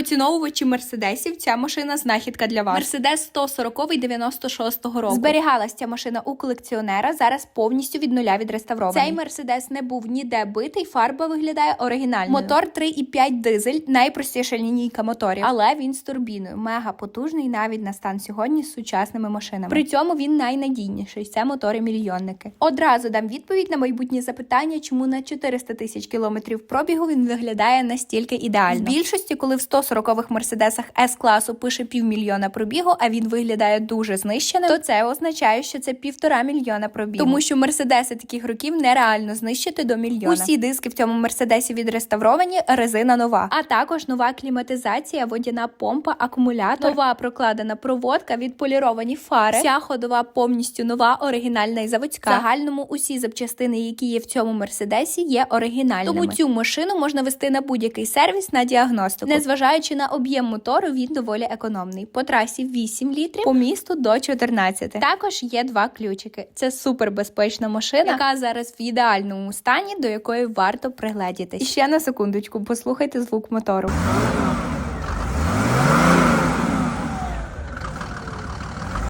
Поціновувачі мерседесів, ця машина знахідка для вас. Мерседес 140 96-го року. Зберігалась ця машина у колекціонера. Зараз повністю від нуля відреставрований. Цей мерседес не був ніде битий. Фарба виглядає оригінально. Мотор 3,5 дизель, найпростіша лінійка моторів, але він з турбіною. Мега потужний навіть на стан сьогодні з сучасними машинами. При цьому він найнадійніший. Це мотори мільйонники. Одразу дам відповідь на майбутнє запитання, чому на 400 тисяч кілометрів пробігу він виглядає настільки ідеально. В більшості, коли в 140-х мерседесах с класу пише півмільйона пробігу, а він виглядає дуже знищеним, то це означає, що це півтора мільйона пробігу. Тому що мерседеси таких років нереально знищити до мільйона. Усі диски в цьому мерседесі відреставровані, резина нова, а також нова кліматизація, водяна помпа, акумулятор, нова прокладена проводка, відполіровані фари. Вся ходова повністю нова, оригінальна і заводська. В загальному усі запчастини, які є в цьому мерседесі, є оригінальними. Тому цю машину можна вести на будь-який сервіс на діагностику. Незважаючи на об'єм мотору, він доволі економний. По трасі 8 літрів, по місту до 14. Також є два ключики. Це супер безпечна машина, яка зараз в ідеальному стані, до якої варто пригледітись. І ще на секундочку, послухайте звук мотору.